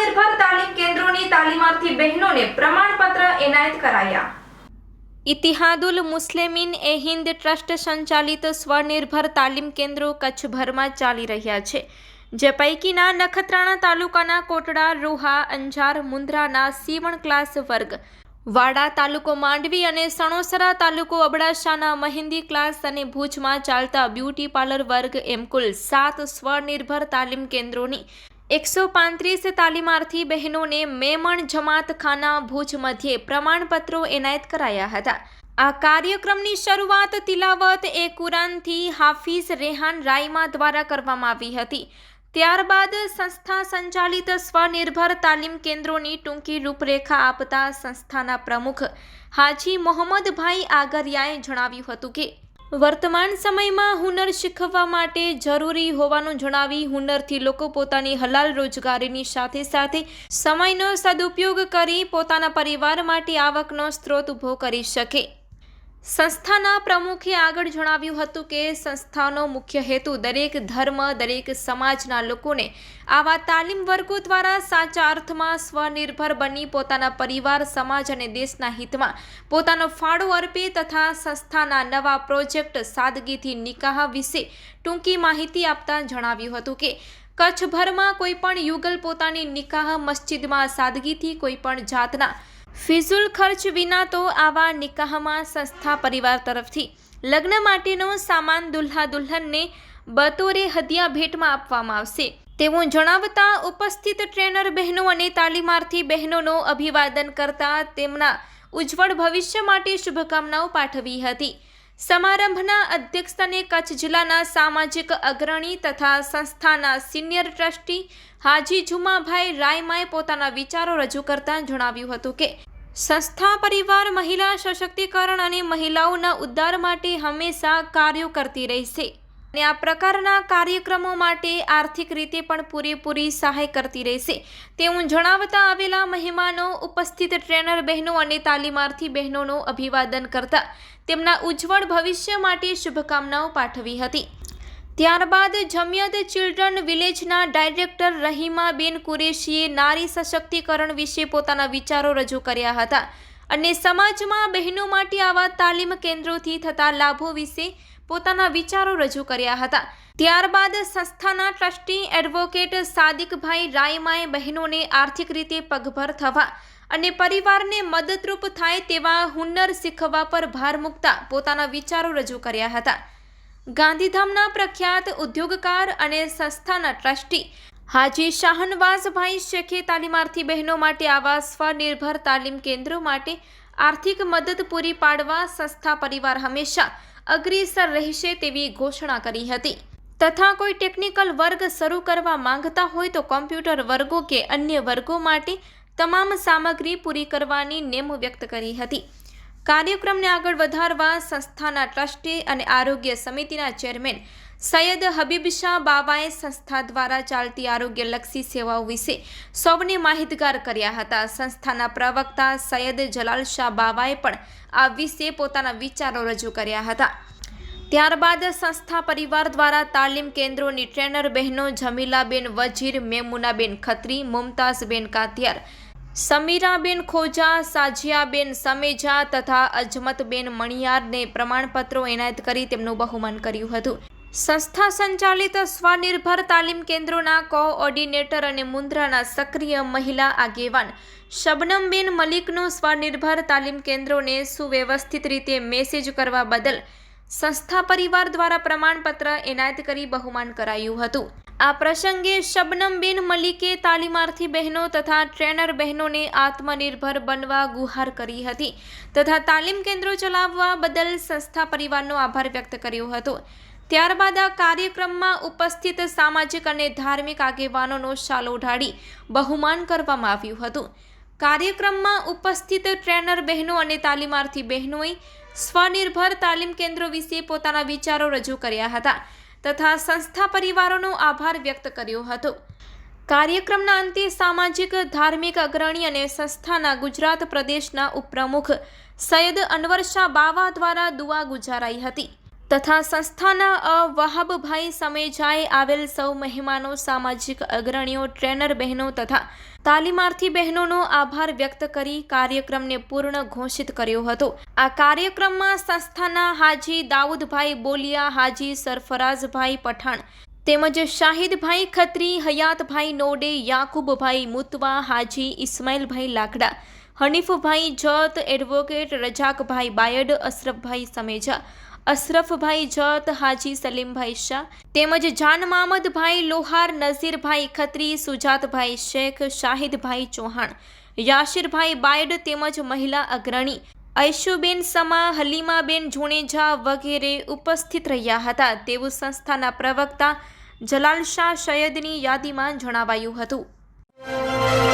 સ્વનિર્ભર તાલીમ કેન્દ્રોની તાલીમાર્થી બહેનોને પ્રમાણપત્ર એનાયત કરાયા. ઇતિહાદુલ મુસ્લિમીન એ હિન્દ ટ્રસ્ટ સંચાલિત સ્વનિર્ભર તાલીમ કેન્દ્રો કચ્છભરમાં ચાલી રહ્યા છે, જે પૈકીના નખત્રાણા તાલુકાના કોટડા, રોહા, અંજાર, મુન્દ્રાના સીવણ ક્લાસ વર્ગ, વાડા તાલુકો માંડવી અને સણોસરા તાલુકો અબડાસાના મહેંદી ક્લાસ અને ભુજમાં ચાલતા બ્યુટી પાર્લર વર્ગ એમ કુલ સાત સ્વનિર્ભર તાલીમ કેન્દ્રોની એકસો પાંત્રીસ તાલીમાર્થી બહેનોને મેમણ જમાતખાના ભુજ મધ્યે પ્રમાણપત્રો એનાયત કરાયા હતા. આ કાર્યક્રમની શરૂઆત તિલાવત એ કુરાનથી હાફિઝ રેહાન રાયમા દ્વારા કરવામાં આવી હતી. ત્યારબાદ સંસ્થા સંચાલિત સ્વનિર્ભર તાલીમ કેન્દ્રોની ટૂંકી રૂપરેખા આપતા સંસ્થાના પ્રમુખ હાજી મોહમ્મદભાઈ આગરિયાએ જણાવ્યું હતું કે વર્તમાન સમયમાં હુનર શીખવવા માટે જરૂરી હોવાનું જણાવી હુનરથી લોકો પોતાની હલાલ રોજગારીની સાથે સાથે સમયનો સદુપયોગ કરી પોતાના પરિવાર માટે આવકનો સ્ત્રોત ઊભો કરી શકે. સંસ્થાના પ્રમુખે આગળ જણાવ્યું હતું કે સંસ્થાનો મુખ્ય હેતુ દરેક ધર્મ, દરેક સમાજના લોકોને આવા તાલીમ વર્ગો દ્વારા સાચા અર્થમાં સ્વનિર્ભર બની પોતાના પરિવાર, સમાજ અને દેશના હિતમાં પોતાનો ફાળો અર્પે તથા સંસ્થાના નવા પ્રોજેક્ટ સાદગીથી નિકાહ વિશે ટૂંકી માહિતી આપતા જણાવ્યું હતું કે કચ્છભરમાં કોઈપણ યુગલ પોતાની નિકાહ મસ્જિદમાં સાદગીથી કોઈપણ જાતના ફિઝુલ ખર્ચ વિના તો આવા નિકાહમાં સંસ્થા પરિવાર તરફથી લગ્ન માટેનો સામાન દુલ્હા દુલ્હનને બતોરે હદિયા ભેટમાં આપવામાં આવશે. તેવું જણાવતા ઉપસ્થિત ટ્રેનર બહેનો અને તાલીમાર્થી બહેનોનો અભિવાદન કરતા તેમના ઉજ્જવળ ભવિષ્ય માટે શુભકામનાઓ પાઠવી હતી. સમારંભના અધ્યક્ષસ્થાને કચ્છ જિલ્લાના સામાજિક અગ્રણી તથા સંસ્થાના સિનિયર ટ્રસ્ટી હાજી જુમાભાઈ રાયમાએ પોતાના વિચારો રજૂ કરતા જણાવ્યું હતું કે સંસ્થા, પરિવાર, મહિલા સશક્તિકરણ અને મહિલાઓના ઉદ્ધાર માટે હંમેશા કાર્યો કરતી રહેશે. અને આ પ્રકારના કાર્યક્રમો માટે આર્થિક રીતે પણ પૂરેપૂરી સહાય કરતી રહેશે. તેવું જણાવતા આવેલા મહેમાનો, ઉપસ્થિત ટ્રેનર બહેનો અને તાલીમાર્થી બહેનોનું અભિવાદન કરતા તેમના ઉજ્જવળ ભવિષ્ય માટે શુભકામનાઓ પાઠવી હતી. ત્યારબાદ જમિયત ચિલ્ડ્રન વિલેજના ડાયરેક્ટર રહીમાબેન કુરેશીએ નારી સશક્તિકરણ વિશે પોતાના વિચારો રજૂ કર્યા હતા અને સમાજમાં બહેનો માટે આવા તાલીમ કેન્દ્રોથી થતા લાભો વિશે પોતાના વિચારો રજૂ કર્યા હતા. ત્યારબાદ સંસ્થાના ટ્રસ્ટી એડવોકેટ સાદિકભાઈ રાયમાએ બહેનોને આર્થિક રીતે પગભર થવા અને પરિવારને મદદરૂપ થાય તેવા હુન્નર શીખવા પર ભાર મૂકતા પોતાના વિચારો રજૂ કર્યા હતા. ગાંધીધામના પ્રખ્યાત ઉદ્યોગકાર અને સંસ્થાના ટ્રસ્ટી હાજી શાહનવાઝભાઈ શેખે તાલીમાર્થી બહેનો માટે આવા સ્વનિર્ભર તાલીમ કેન્દ્રો માટે આર્થિક મદદ પૂરી પાડવા સંસ્થા પરિવાર હંમેશા અગ્રેસર રહેશે તેવી ઘોષણા કરી હતી. તથા કોઈ ટેકનિકલ વર્ગ શરૂ કરવા માંગતા હોય તો કોમ્પ્યુટર વર્ગો કે અન્ય વર્ગો માટે તમામ સામગ્રી પૂરી કરવાની નેમ વ્યક્ત કરી હતી. કાર્યક્રમને આગળ વધારવા સંસ્થાના ટ્રસ્ટી અને આરોગ્ય સમિતિના ચેરમેન સૈયદ હબીબ શાહ બાવાએ સંસ્થા દ્વારા ચાલતી આરોગ્યલક્ષી સેવાઓ વિશે સૌને માહિતગાર કર્યા હતા. સંસ્થાના પ્રવક્તા સૈયદ જલાલ શાહ બાવાએ પણ આ વિશે પોતાના વિચારો રજૂ કર્યા હતા. ત્યારબાદ સંસ્થા પરિવાર દ્વારા તાલીમ કેન્દ્રોની ટ્રેનર બહેનો જમીલાબેન વજીર, મેમુનાબેન ખત્રી, મુમતાઝબેન કાતિયાર સમીરાબેન ખોજા, સાજિયાબેન સમેજા તથા અજમતબેન મણિયારને પ્રમાણપત્રો એનાયત કરી તેમનું બહુમાન કર્યું હતું. સંસ્થા સંચાલિત સ્વનિર્ભર તાલીમ કેન્દ્રોના કોઓર્ડિનેટર અને મુન્દ્રાના સક્રિય મહિલા આગેવાન શબનમબેન મલિકનું સ્વનિર્ભર તાલીમ કેન્દ્રોને સુવ્યવસ્થિત રીતે મેસેજ કરવા બદલ સંસ્થા પરિવાર દ્વારા પ્રમાણપત્ર એનાયત કરી બહુમાન કરાયું હતું. આ પ્રસંગે શબનમબેન મલિકે તાલીમાર્થી બહેનો તથા ટ્રેનર બહેનોને આત્મનિર્ભર બનવા ગુહાર કરી હતી તથા તાલીમ કેન્દ્રો ચલાવવા બદલ સંસ્થા પરિવારનો આભાર વ્યક્ત કર્યો હતો. ત્યારબાદ આ કાર્યક્રમમાં ઉપસ્થિત સામાજિક અને ધાર્મિક આગેવાનોનો શાલો ઢાળી બહુમાન કરવામાં આવ્યું હતું. કાર્યક્રમમાં ઉપસ્થિત ટ્રેનર બહેનો અને તાલીમાર્થી બહેનોએ સ્વનિર્ભર તાલીમ કેન્દ્રો વિશે પોતાના વિચારો રજૂ કર્યા હતા. તથા સંસ્થા પરિવારોનો આભાર વ્યક્ત કર્યો હતો. કાર્યક્રમના અંતે સામાજિક, ધાર્મિક અગ્રણી અને સંસ્થાના ગુજરાત પ્રદેશના ઉપપ્રમુખ સૈયદ અનવર શાહ બાવા દ્વારા દુઆ ગુજારાઈ હતી. તથા સંસ્થાના વહાબભાઈ સમેજાએ આવેલ સૌ મહેમાનો, સામાજિક અગ્રણીઓ, ટ્રેનર બહેનો તથા તાલીમાર્થી બહેનોનો આભાર વ્યક્ત કરી કાર્યક્રમને પૂર્ણ ઘોષિત કર્યો હતો. આ કાર્યક્રમમાં સંસ્થાના હાજી દાઉદભાઈ બોલિયા, હાજી સરફરાઝભાઈ પઠાણ તેમજ શાહિદભાઈ ખત્રી, હયાતભાઈ નોડે, યાકુબભાઈ મુતવા, હાજી ઇસ્માઇલભાઈ લાકડા, હનીફભાઈ જત એડવોકેટ, રજાકભાઈ બાયડ, અશરફભાઈ સમેજા અશરફભાઈ જત, હાજી સલીમભાઈ શાહ તેમજ જાન મામદભાઈ લોહાર, નઝીરભાઈ ખત્રી, સુજાતભાઈ શેખ, શાહિદભાઈ ચૌહાણ, યાશિરભાઈ બાયડ તેમજ મહિલા અગ્રણી ઐશુબેન સમા, હલીમાબેન જુણેજા વગેરે ઉપસ્થિત રહ્યા હતા. તેવું સંસ્થાના પ્રવક્તા જલાલ શાહ સૈયદની યાદીમાં જણાવાયું હતું.